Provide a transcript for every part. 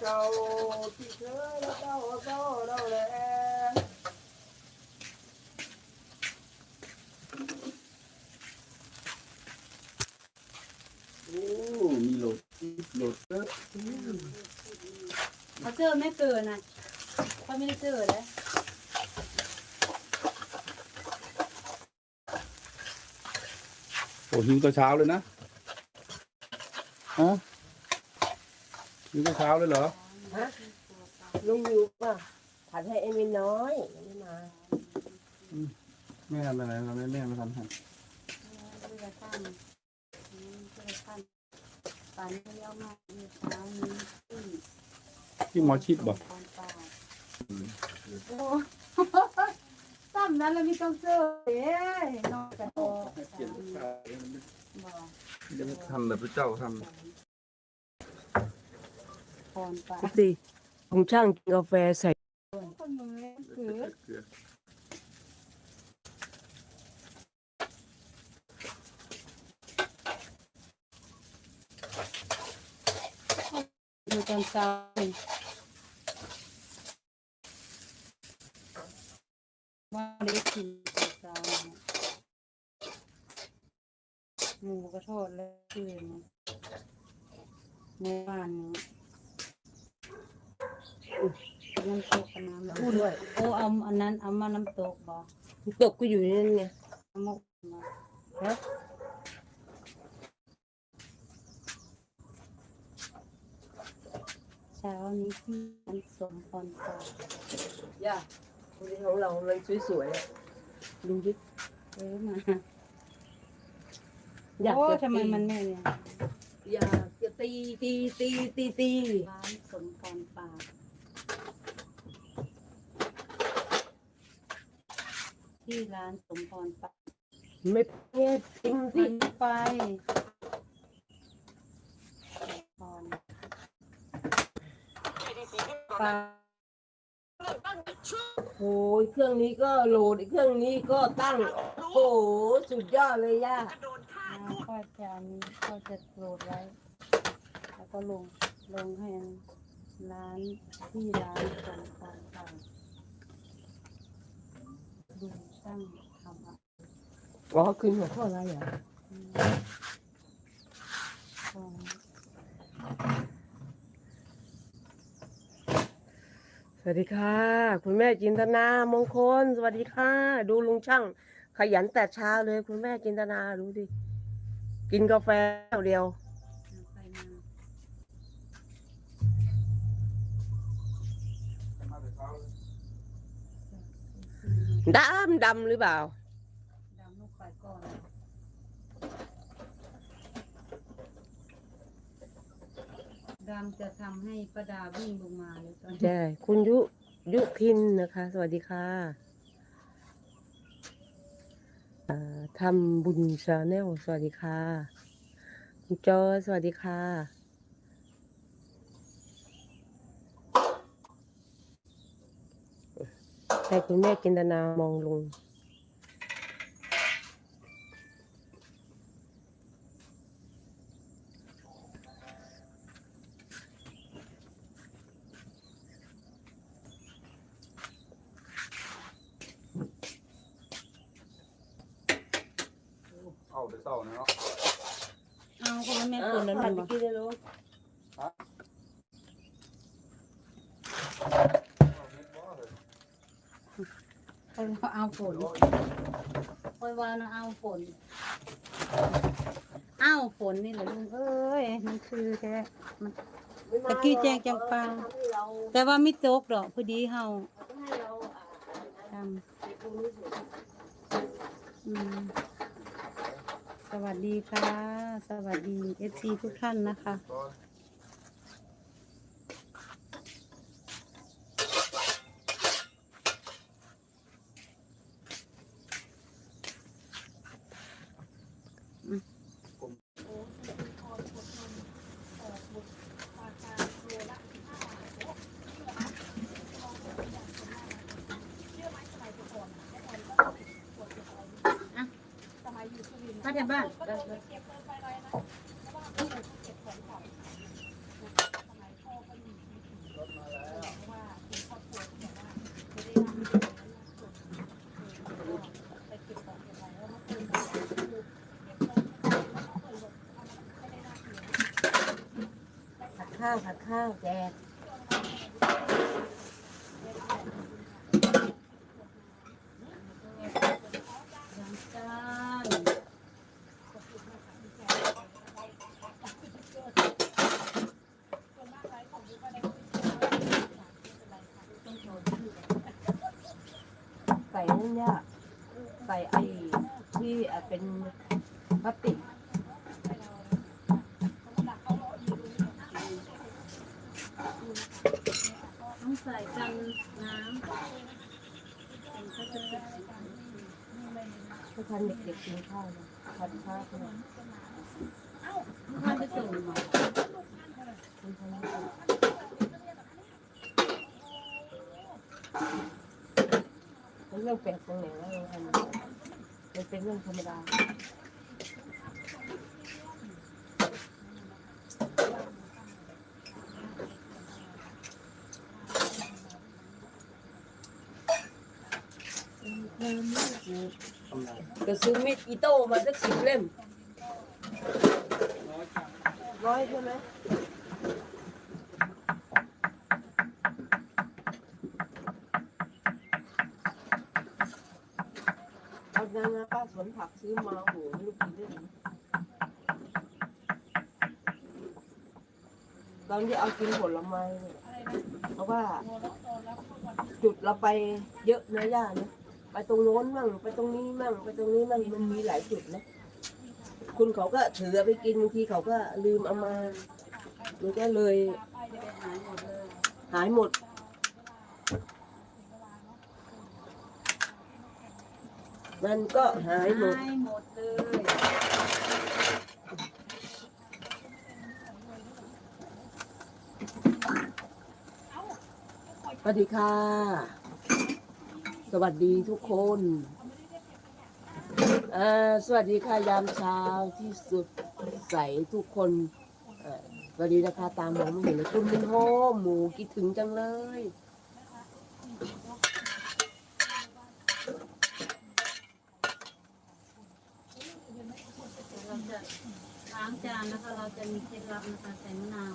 เก่าที่เคยรักเจ้าเจ้าเราแลโอ้มีโหลดโหลดเติร์เขาเจอไม่เกินนะเขาไม่ได้เจอเลยโอ้หิวแต่เช้าเลยนะฮะ หิวแต่เช้าเลยเหรอฮะลุงอยู่ป่ะผัดให้เอ็มวินน้อยยังไม่มาแม่ทำอะไรทำไมแม่มาทำให้ไม่ได้ตั้งไม่ได้ตั้งปานนี้เอามาเมื่อเช้านี้ที่ที่หมอชิดบอกตอนเปล่าโอ้ตั้มนั้นแล้วไม่ต้องเจอเอ้ยนอนกันโตบอกจะทำแบบพระเจ้าท พรไปสิผมช่างกินกาแฟใส่คนมือคือำดูตอนเช้าว่าได้กินตอนเช้าหมูกระทอดแล้วคืนเมื่อวานนี้ น้ำตกกับน้ำพูดด้วยโอ้เอาอันนั้นเอามาน้ำตกบ่ตกก็อยู่นนั่นไงเอามามาฮะเช้านี้ที่มันสมพรต่อย่าคนของเรามันสวยๆอะดูดิเออมาอยากโอ้จะทำไมตีมันไม่เนี่ยอยากจะตีตีตีตีตีร้านสมพรป่า ที่ร้านสมพรป่าไม่เงี้ยจริงสิมันไปพรป่าโอ้ยเครื่องนี้ก็โหลดอีกเครื่องนี้ก็ตั้ง โอ้โหสุดยอดเลยย่าก็จะอันนี้ก็จะโหลดไว้ แล้วก็ลงลงให้ร้านที่ร้านสมพรป่าดู ช่างทำอ่อ๋อคืนหัวข้ออะไรอะอืมของสวัสดีค่ะ คุณแม่จินตนามงคล สวัสดีค่ะ ดูลุงช่าง ขยันแต่เช้าเลย คุณแม่จินตนาดูดิกินกาแฟเดียว ดำดำหรือเปล่าดำลูกไปก่อนดำจะทำให้ประดาวิ่งลงมาเลยตอนนี้ใช่คุณยุยุพินนะคะ สวัสดีค่ะอ่าทำบุญชาแนลสวัสดีค่ะคุณจอสวัสดีค่ะ ให้คุณแม่จินตนามองลงเอาแต่เศร้าเนาะ เอาคนละแม่คนละผัลุดงไปกินเลยลูก คนเอาฝนคอยว่านะเอาฝนเอาฝนนี่แหละลุงเอ้ยมันคือแค่มันตะกี้แจงจำปาให้เราแต่ว่าไม่ตกดอกพอดีเฮาให้เราอ่าทในกรุงรู้สึกำสวัสดีค่ะ สวัสดีเอฟซีทุกท่านนะคะ เยี่บ้านผัดข้าวผัดข้าวแจก ใส่นั่ยใส่ไอ้ที่เป็นพลาสติกต้องใส่กันน้ำเป็นพลาสติกให้ทันเด็กๆกินข้าวนะผัดข้าวนะถ้าไปส่งหน่อย ให้ทันเด็กๆมันเรื่องแปลกตรงไหนวะเราทำมันเป็นเรื่องธรรมดาก็ซื้อมีดอิโต้มาสักสิบเล่มร้อยใช่ไหม นางนะป้าสวนผักซื้อมาโหไม่รู้กี่เล่มตอนที่เอากินผลไม้เนี่ยเพราะว่าจุดเราไปเยอะนะย่านะไปตรงโน้นมั่งไปตรงนี้มั่งไปตรงนี้มั่งมันมีหลายจุดนะคุณเขาก็ถือไปกินบางทีเขาก็ลืมเอามามันก็เลยหายหมดเลย หายห มดมันก็หายหมด หายหมดเลย สวัสดีค่ะ สวัสดีทุกคนอ่าสวัสดีค่ะยามเช้าที่สุดใสทุกคนอ่าสวัสดีนะคะตามมองไม่เห็นเลยคุณเป็นโฮมหมูคิดถึงจังเลย เราจะล้างจานนะคะ เราจะมีเคล็ดลับนะคะใส่มะนาว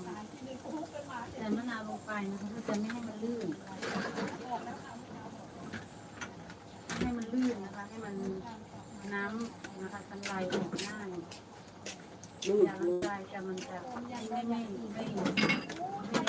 ใส่มะนาวลงไปนะคะเพื่อจะไม่ให้มันลื่นให้มันลื่นนะคะ ให้มันน้ำนะคะทันไหลออกง่ายลูกอย่าละลายแต่มันจะไม่ไม่ไม่ไม่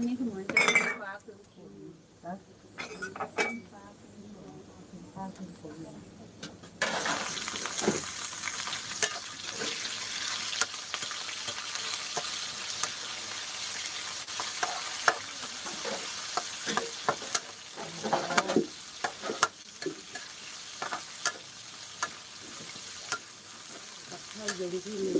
วันนี้คุณเหมือนจะมีฟ้าคือคนะข้าวคุณผมเนี่ยกับข้าวเย็นที่มี